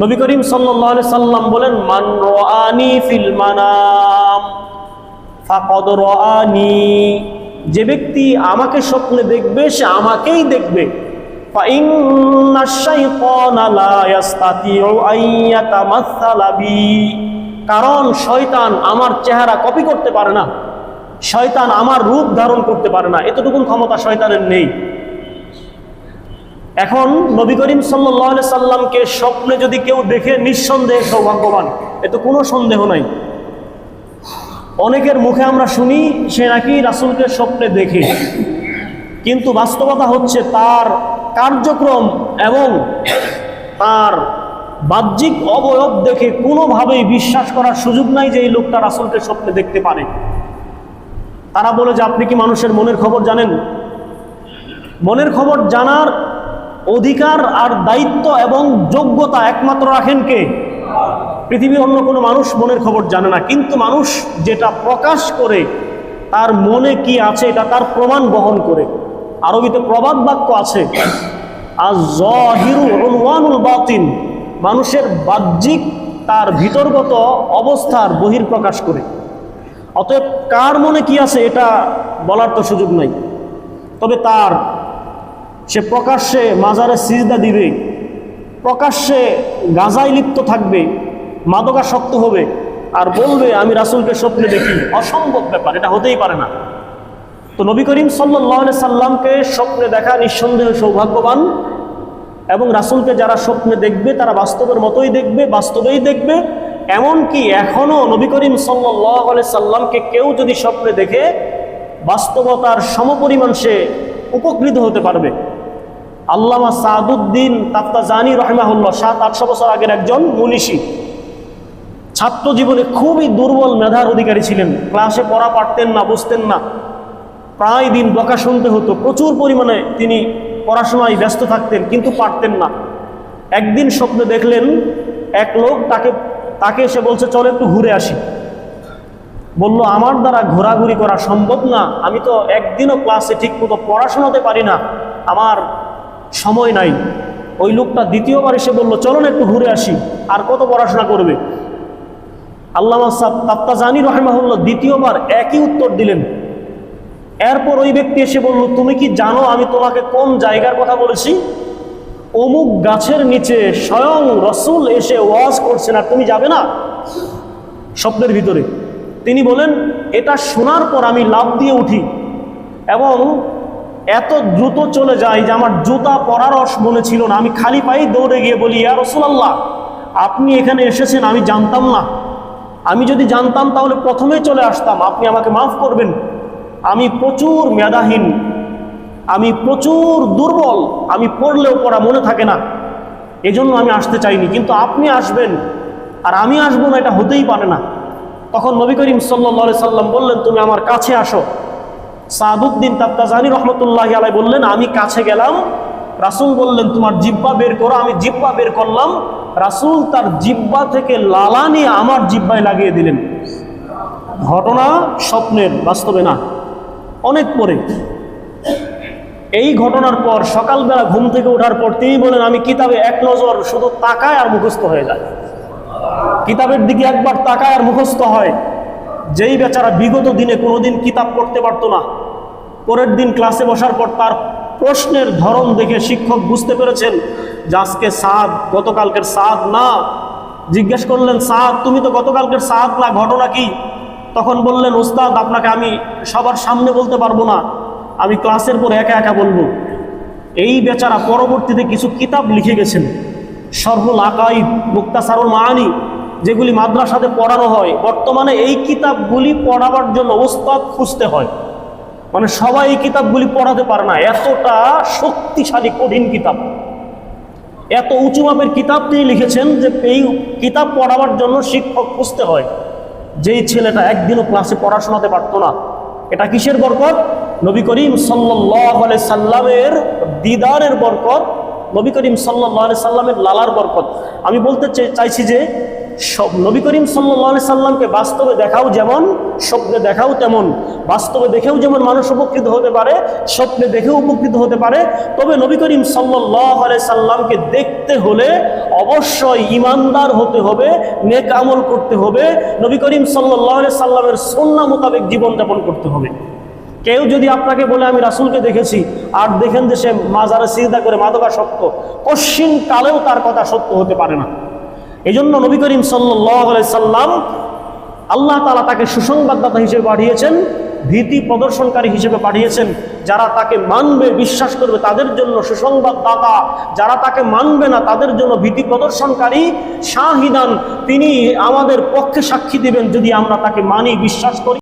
নবী করিম সাল্লি সাল্লাম বলেন, মান রানি ফিল মানাম, ফাকদ যে ব্যক্তি আমাকে স্বপ্নে দেখবে, সে আমাকেই দেখবে। কারণ শয়তান আমার চেহারা কপি করতে পারে না। শয়তান আমার রূপ ধারণ করতে পারে না। এতটুকুন ক্ষমতা শয়তানের নেই। এখন নবী করিম সাল্লাহ সাল্লামকে স্বপ্নে যদি কেউ দেখে নিঃসন্দেহে সৌভাগ্যবান এতে কোনো সন্দেহ নাই। অনেকের মুখে আমরা শুনি, সে নাকি রাসুলকে স্বপ্নে দেখে। কিন্তু বাস্তবতা হচ্ছে তার কার্যক্রম এবং তার বাহ্যিক অবয়ব দেখে কোনোভাবেই বিশ্বাস করার সুযোগ নাই যে এই লোকটা রাসুলকে স্বপ্নে দেখতে পারে। তারা বলে যে, আপনি কি মানুষের মনের খবর জানেন? মনের খবর জানার অধিকার আর দায়িত্ব এবং যোগ্যতা একমাত্র রাখেন কে? পৃথিবীর অন্য কোনো মানুষ মনের খবর জানে না, কিন্তু মানুষ যেটা প্রকাশ করে, তার মনে কি আছে এটা তার প্রমাণ বহন করে। আরবিতে প্রবাদ বাক্য আছে আর জহিরু উনওয়ানুল বাতিন মানুষের বাহ্যিক তার ভিতরগত অবস্থার বহির প্রকাশ করে। অতএব কার মনে কি আছে এটা বলার তো সুযোগ নাই। তবে তার সে প্রকাশ্যে মাজারে সিজদা দিবে, প্রকাশ্যে গাজায় লিপ্ত থাকবে, মাদকাসক্ত হবে আর বলবে, আমি রাসুলকে স্বপ্নে দেখি। অসম্ভব ব্যাপার, এটা হতেই পারে না। তো নবী করিম সাল্লাহ সাল্লামকে স্বপ্নে দেখা নিঃসন্দেহে সৌভাগ্যবান এবং রাসুলকে যারা স্বপ্নে দেখবে, তারা বাস্তবের মতোই দেখবে, বাস্তবেই দেখবে। এমনকি এখনও নবী করিম সাল্লাহ সাল্লামকে কেউ যদি স্বপ্নে দেখে, বাস্তবতার সমপরিমাণ সে উপকৃত হতে পারবে। আল্লামা সাদুদ্দিন তাফতা জানি রহমাহুল্লাহ, সাত, আটশো বছর আগের একজন মনীষী। ছাত্র জীবনে খুবই দুর্বল মেধার অধিকারী ছিলেন। ক্লাসে পড়া পারতেন না, বুঝতেন না। প্রায় দিন বকা শুনতে হতো। প্রচুর পরিমাণে তিনি পড়াশোনায় ব্যস্ত থাকতেন, কিন্তু পারতেন না। একদিন স্বপ্নে দেখলেন, এক লোক তাকে তাকে এসে বলছে, চলো একটু ঘুরে আসি। বলল, আমার দ্বারা ঘোরাঘুরি করা সম্ভব না। আমি তো একদিনও ক্লাসে ঠিক মতো পড়াশোনাতে পারি না। আমার সময় নাই। ওই লোকটা দ্বিতীয়বার এসে বলল, চলো না একটু ঘুরে আসি। আর কত পড়াশোনা করবে? আল্লামা তাপ্তাজানি রহমাহুল্লাহ দ্বিতীয়বার একই উত্তর দিলেন। এরপর ওই ব্যক্তি এসে বলল, তুমি কি জানো আমি তোমাকে কোন জায়গার কথা বলেছি? অমুক গাছের নিচে স্বয়ং রসুল এসে ওয়াজ করছে না তুমি যাবে না? স্বপ্নের ভিতরে। তিনি বলেন, এটা শোনার পর আমি লাভ দিয়ে উঠি এবং এত দ্রুত চলে যাই যে আমার জুতা পরারস মনে ছিল না। আমি খালি পায়ে দৌড়ে গিয়ে বলি, ইয়া রসুলাল্লাহ, আপনি এখানে এসেছেন, আমি জানতাম না। আমি যদি জানতাম তাহলে প্রথমেই চলে আসতাম। আপনি আমাকে মাফ করবেন। আমি প্রচুর মেধাহীন, আমি প্রচুর দুর্বল, আমি পড়লেও পড়া মনে থাকে না। এজন্য আমি আসতে চাইনি। কিন্তু আপনি আসবেন, আর আমি আসব না, এটা হতেই পারে না। তখন নবী করিম সাল্লা সাল্লাম বললেন, তুমি আমার কাছে আসো। সাদুদ্দিন তাত্তাজানি রহমতুল্লাহ আলাই বললেন, আমি কাছে গেলাম। রাসুল বললেন, তোমার জিব্বা বের করো, আমি জিব্বা বের করলাম। রাসুল তার জিব্বা থেকে লালা নিয়ে আমার জিব্বায় লাগিয়ে দিলেন। ঘটনা স্বপ্নের, বাস্তবে না, অনেক পরে। এই ঘটনার পর সকালবেলা ঘুম থেকে ওঠার পর তিনি বলেন, আমি কিতাবে এক নজর শুধু তাকায় আর মুখস্থ হয়ে যায়। কিতাবের দিকে একবার তাকায় আর মুখস্থ হয়। যেই বেচারা বিগত দিনে কোনোদিন কিতাব পড়তে পারতো না, পরের দিন ক্লাসে বসার পর তার প্রশ্নের ধরন দেখে শিক্ষক বুঝতে পেরেছেন যে আজকে সাদ, গতকালকের সাদ না। জিজ্ঞেস করলেন, সাদ, তুমি তো গতকালকের সাদ না, ঘটনা কি? তখন বললেন ওস্তাদ আপনাকে আমি সবার সামনে বলতে পারব না, আমি ক্লাসের পর একা একা বলব। এই বেচারা পরবর্তীতে কিছু কিতাব লিখে গেছেন। সর্বল আকাইদ মুক্তাসারুল মানি যেগুলি মাদ্রাসাতে পড়ানো হয়, বর্তমানে এই কিতাবগুলি পড়াবার জন্য ওস্তাদ খুঁজতে হয়। মানে সবাই এই কিতাবগুলি পড়াতে পারে না। এতটা শক্তিশালী, কঠিন কিতাব। এত উঁচু মাপের কিতাব তিনি লিখেছেন যে এই কিতাব পড়াবার জন্য শিক্ষক খুঁজতে হয়। যেই ছেলেটা একদিনও ক্লাসে পড়াশোনাতে পারতো না। এটা কিসের বরকত? নবী করিম সাল্লাহ সাল্লামের দিদারের বরকত। নবী করিম সাল্লাহ সাল্লামের লালার বরকত। আমি বলতে চাইছি যে সব নবী করিম সাল্লাহ সাল্লামকে বাস্তবে দেখাও যেমন, স্বপ্নে দেখাও তেমন। বাস্তবে দেখেও যেমন মানুষ উপকৃত হতে পারে, স্বপ্নে দেখেও উপকৃত হতে পারে, তবে নবী করিম সাল্লাহ সাল্লামকে দেখতে হলে অবশ্যই ইমানদার হতে হবে, নেক আমল করতে হবে। নবী করিম সাল্লাহ সাল্লামের সন্না মোতাবেক জীবনযাপন করতে হবে। কেউ যদি আপনাকে বলে, আমি রাসূলকে দেখেছি। আর দেখেন যে সে মাজারে সিজদা করে, মাদকাসক্ত, কশ্চিন কালেও তার কথা সত্য হতে পারে না। এই জন্য নবী করিম সাল্লাম আল্লাহ তালা তাকে সুসংবাদদাতা হিসেবে পাঠিয়েছেন, ভীতি প্রদর্শনকারী হিসেবে পাঠিয়েছেন। যারা তাকে মানবে, বিশ্বাস করবে, তাদের জন্য সুসংবাদদাতা। যারা তাকে মানবে না, তাদের জন্য ভীতি প্রদর্শনকারী শাহিদান। তিনি আমাদের পক্ষে সাক্ষী দিবেন যদি আমরা তাকে মানি, বিশ্বাস করি।